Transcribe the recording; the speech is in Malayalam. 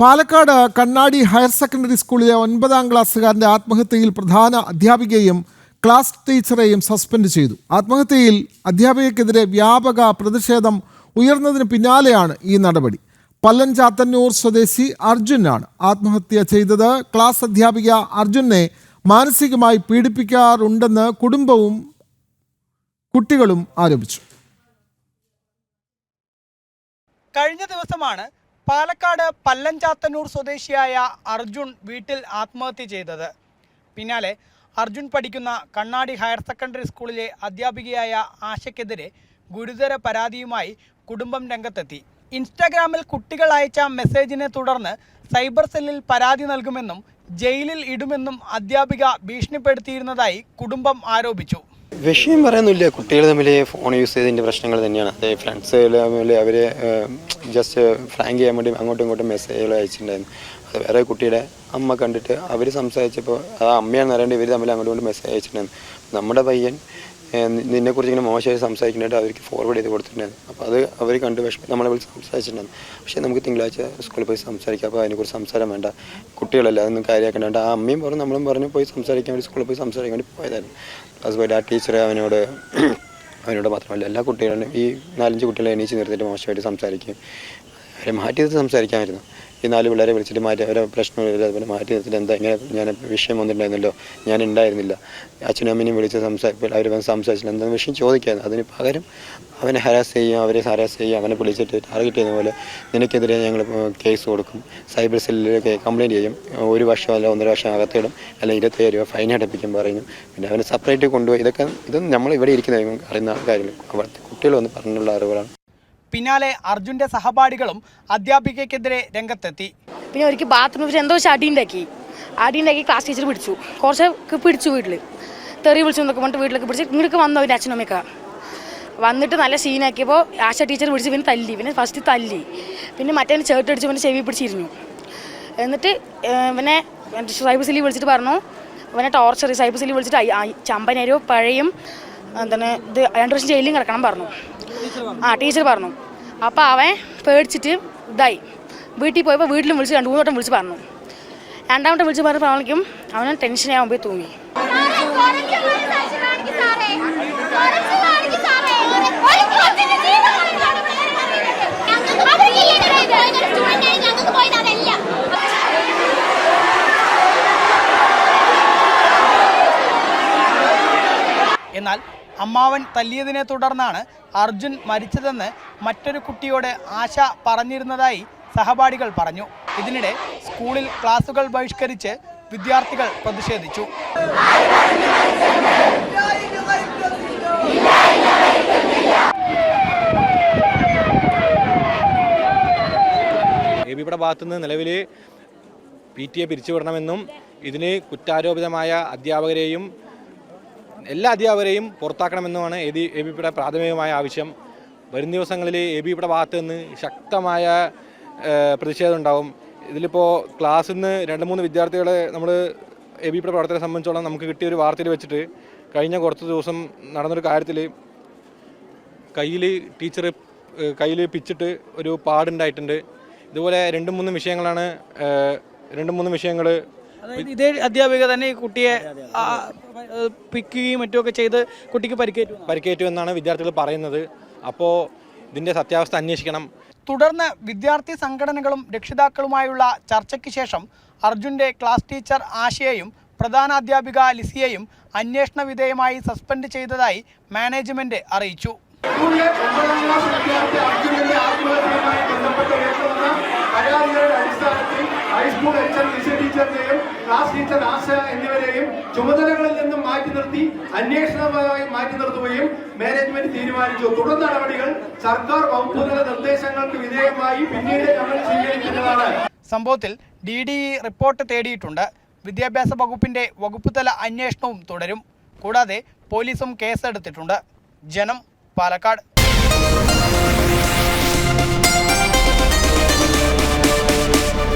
പാലക്കാട് കണ്ണാടി ഹയർ സെക്കൻഡറി സ്കൂളിലെ ഒൻപതാം ക്ലാസ്സുകാരന്റെ ആത്മഹത്യയിൽ പ്രധാന അധ്യാപികയെയും ക്ലാസ് ടീച്ചറെയും സസ്പെൻഡ് ചെയ്തു. ആത്മഹത്യയിൽ അധ്യാപികയ്ക്കെതിരെ വ്യാപക പ്രതിഷേധം ഉയർന്നതിന് പിന്നാലെയാണ് ഈ നടപടി. പല്ലൻ ചാത്തന്നൂർ സ്വദേശി അർജുനാണ് ആത്മഹത്യ ചെയ്തത്. ക്ലാസ് അധ്യാപിക അർജുനെ മാനസികമായി പീഡിപ്പിക്കാറുണ്ടെന്ന് കുടുംബവും കുട്ടികളും ആരോപിച്ചു. കഴിഞ്ഞ ദിവസമാണ് പാലക്കാട് പല്ലഞ്ചാത്തന്നൂർ സ്വദേശിയായ അർജുൻ വീട്ടിൽ ആത്മഹത്യ ചെയ്തത്. പിന്നാലെ അർജുൻ പഠിക്കുന്ന കണ്ണാടി ഹയർ സെക്കൻഡറി സ്കൂളിലെ അധ്യാപികയായ ആശയ്ക്കെതിരെ ഗുരുതര പരാതിയുമായി കുടുംബം രംഗത്തെത്തി. ഇൻസ്റ്റാഗ്രാമിൽ കുട്ടികൾ അയച്ച മെസ്സേജിനെ തുടർന്ന് സൈബർ സെല്ലിൽ പരാതി നൽകുമെന്നും ജയിലിൽ ഇടുമെന്നും അധ്യാപിക ഭീഷണിപ്പെടുത്തിയിരുന്നതായി കുടുംബം ആരോപിച്ചു. വിഷയം പറയാനൊന്നുമില്ല. കുട്ടികൾ തമ്മിൽ ഫോൺ യൂസ് ചെയ്തതിന്റെ പ്രശ്നങ്ങൾ തന്നെയാണ്. അത് ഫ്രണ്ട്സ് തമ്മിൽ അവർ ജസ്റ്റ് ഫ്രാങ്ക് ചെയ്യാൻ വേണ്ടി അങ്ങോട്ടും ഇങ്ങോട്ടും മെസ്സേജുകൾ അയച്ചിട്ടുണ്ടായിരുന്നു. അത് വേറെ കുട്ടിയുടെ അമ്മ കണ്ടിട്ട് അവർ സംസാരിച്ചപ്പോൾ ആ അമ്മയാണെന്ന് അറിയേണ്ടി ഇവർ തമ്മിൽ അങ്ങോട്ടും ഇങ്ങോട്ടും മെസ്സേജ് അയച്ചിട്ടുണ്ടായിരുന്നു. നമ്മുടെ പയ്യൻ നിന്നെക്കുറിച്ച് ഇങ്ങനെ മോശമായി സംസാരിക്കുന്നുണ്ട് അവർക്ക് ഫോർവേഡ് ചെയ്ത് കൊടുത്തിട്ടുണ്ടായിരുന്നു. അപ്പോൾ അത് അവർ കണ്ട് വിഷമം നമ്മളെ വിളിച്ച് സംസാരിച്ചിട്ടുണ്ടായിരുന്നു. പക്ഷേ നമുക്ക് തിങ്കളാഴ്ച സ്കൂളിൽ പോയി സംസാരിക്കാം. അപ്പോൾ അതിനെക്കുറിച്ച് സംസാരം വേണ്ട. കുട്ടികളല്ല അതൊന്നും കാര്യമാക്കേണ്ട. ആ അമ്മയും പറഞ്ഞു നമ്മളും പറഞ്ഞു പോയി സംസാരിക്കാൻ വേണ്ടി സ്കൂളിൽ പോയി സംസാരിക്കാൻ വേണ്ടി പോയതായിരുന്നു. അതുപോലെ ആ ടീച്ചറെ അവനോട് അവനോട് മാത്രമല്ല എല്ലാ കുട്ടികളും ഈ നാലഞ്ച് കുട്ടികളെ എണീച്ച് നിർത്തിയിട്ട് മോശമായിട്ട് സംസാരിക്കും. അവരെ മാറ്റി നിർത്തി സംസാരിക്കാമായിരുന്നു. ഈ നാല് പിള്ളേരെ വിളിച്ചിട്ട് മാറ്റി അവരെ പ്രശ്നങ്ങളില്ല അതുപോലെ മാറ്റി നിർത്തിയിട്ട് എന്താ ഇങ്ങനെ ഞാൻ വിഷയം വന്നിട്ടുണ്ടായിരുന്നല്ലോ ഞാൻ ഉണ്ടായിരുന്നില്ല. അച്ഛനും അമ്മയും വിളിച്ച് സംസാരിപ്പോൾ അവർ വന്ന് സംസാരിച്ചില്ല. എന്താ വിഷയം ചോദിക്കായിരുന്നു. അതിന് പകരം അവനെ ഹരാസ് ചെയ്യും അവരെ ഹരാസ് ചെയ്യും അവനെ വിളിച്ചിട്ട് ടാർഗറ്റ് ചെയ്യുന്ന പോലെ നിനക്കെതിരെ ഞങ്ങൾ കേസ് കൊടുക്കും. സൈബർ സെല്ലിലൊക്കെ കംപ്ലയിന്റ് ചെയ്യും. ഒരു വർഷം അല്ല ഒന്നര വർഷം അകത്തിടും. അല്ലെങ്കിൽ ഇരുപത്തയ്യായിരം രൂപ ഫൈൻ അടപ്പിക്കും പറയുന്നു പിന്നെ അവനെ സെപ്പറേറ്റ് കൊണ്ടുപോയി ഇതൊക്കെ ഇതൊന്നും നമ്മൾ ഇവിടെ ഇരിക്കുന്ന അറിയുന്ന കാര്യങ്ങൾ കുട്ടികൾ വന്ന് പറഞ്ഞുള്ള അറിവുകളാണ്. പിന്നാലെ അർജുന്റെ സഹപാഠികളും അധ്യാപികയ്ക്കെതിരെ രംഗത്തെത്തി. പിന്നെ ഒരിക്കൽ ബാത്റൂമിൽ എന്തോ അടിയുണ്ടാക്കി അടിയുണ്ടാക്കി ക്ലാസ് ടീച്ചർ പിടിച്ചു. കുറച്ച് പിടിച്ചു വീട്ടിൽ തെറി വിളിച്ചു എന്നൊക്കെ പറഞ്ഞിട്ട് വീട്ടിലൊക്കെ പിടിച്ച് ഇങ്ങോട്ട് വന്നു അവന്റെ അച്ഛനമ്മയൊക്കെ. വന്നിട്ട് നല്ല സീനാക്കിയപ്പോൾ ആശ ടീച്ചർ പിടിച്ച് പിന്നെ തല്ലി. പിന്നെ ഫസ്റ്റ് തല്ലി. പിന്നെ മറ്റേ ചേർട്ട് അടിച്ച് പിന്നെ ചെവി പിടിച്ചിരുന്നു എന്നിട്ട് പിന്നെ സൈബ് സെല്ലി വിളിച്ചിട്ട് പറഞ്ഞു. പിന്നെ ടോർച്ചർ സൈബർ സിലി വിളിച്ചിട്ട് ചമ്പനേരോ പഴയും എന്താണ് ഇത് രണ്ട് വർഷം ജയിലിലും കിടക്കണം പറഞ്ഞു. ആ ടീച്ചർ പറഞ്ഞു. അപ്പോൾ അവൻ പേടിച്ചിട്ട് ഇതായി. വീട്ടിൽ പോയപ്പോൾ വീട്ടിലും വിളിച്ച് രണ്ട് മൂന്ന് വട്ടം വിളിച്ച് പറഞ്ഞു. രണ്ടാമത്തെ വിളിച്ച് പറഞ്ഞപ്പോഴേക്കും അവന് ടെൻഷനാകുമ്പോൾ പോയി തൂങ്ങി. എന്നാൽ അമ്മാവൻ തല്ലിയതിനെ തുടർന്നാണ് അർജുൻ മരിച്ചതെന്ന് മറ്റൊരു കുട്ടിയോട് ആശ പറഞ്ഞിരുന്നതായി സഹപാഠികൾ പറഞ്ഞു. ഇതിനിടെ സ്കൂളിൽ ക്ലാസുകൾ ബഹിഷ്കരിച്ച് വിദ്യാർത്ഥികൾ പ്രതിഷേധിച്ചു. എ ബിയുടെ ഭാഗത്തുനിന്ന് നിലവിൽ പി ടി എ പിരിച്ചുവിടണമെന്നും ഇതിന് കുറ്റാരോപിതമായ അധ്യാപകരെയും എല്ലാ അധ്യാപകരെയും പുറത്താക്കണമെന്നുമാണ് എ ബി എ ബി പിയുടെ പ്രാഥമികമായ ആവശ്യം. വരും ദിവസങ്ങളിൽ എ ബി പിയുടെ ഭാഗത്ത് നിന്ന് ശക്തമായ പ്രതിഷേധം ഉണ്ടാവും. ഇതിലിപ്പോൾ ക്ലാസ്സിൽ നിന്ന് രണ്ട് മൂന്ന് വിദ്യാർത്ഥികളെ നമ്മൾ എ ബി പിയുടെ പ്രവർത്തകരെ സംബന്ധിച്ചോളം നമുക്ക് കിട്ടിയ ഒരു വാർത്തയിൽ വെച്ചിട്ട് കഴിഞ്ഞ കുറച്ച് ദിവസം നടന്നൊരു കാര്യത്തിൽ കയ്യിൽ ടീച്ചർ കയ്യിൽ പിച്ചിട്ട് ഒരു പാടുണ്ടായിട്ടുണ്ട്. ഇതുപോലെ രണ്ട് മൂന്ന് വിഷയങ്ങളാണ് രണ്ട് മൂന്ന് വിഷയങ്ങൾ അതായത് ഇതേ അധ്യാപിക തന്നെ ഈ കുട്ടിയെ പിക്കുകയും മറ്റുമൊക്കെ ചെയ്ത് കുട്ടിക്ക് പരിക്കേറ്റു പരിക്കേറ്റു എന്നാണ് വിദ്യാർത്ഥികൾ പറയുന്നത്. അപ്പോൾ ഇതിന്റെ സത്യാവസ്ഥ അന്വേഷിക്കണം. തുടർന്ന് വിദ്യാർത്ഥി സംഘടനകളും രക്ഷിതാക്കളുമായുള്ള ചർച്ചയ്ക്ക് ശേഷം അർജുന്റെ ക്ലാസ് ടീച്ചർ ആശയെയും പ്രധാന അധ്യാപിക ലിസിയെയും അന്വേഷണ വിധേയമായി സസ്പെൻഡ് ചെയ്തതായി മാനേജ്മെന്റ് അറിയിച്ചു. ടീച്ചർ ആശ എന്നിവരെയും ചുമതലകളിൽ നിന്നും മാറ്റി നിർത്തി അന്വേഷണമായി മാറ്റി നിർത്തുകയും മാനേജ്മെന്റ് തീരുമാനിച്ചു. തുടർ നടപടികൾ സർക്കാർ വകുപ്പുതല നിർദ്ദേശങ്ങൾക്ക് വിധേയമായി പിന്നീട് ഞങ്ങൾ സ്വീകരിക്കുന്നതാണ്. സംഭവത്തിൽ ഡി ഡി റിപ്പോർട്ട് തേടിയിട്ടുണ്ട്. വിദ്യാഭ്യാസ വകുപ്പിന്റെ വകുപ്പുതല അന്വേഷണവും തുടരും. കൂടാതെ പോലീസും കേസെടുത്തിട്ടുണ്ട്. ജനം പാലക്കാട്.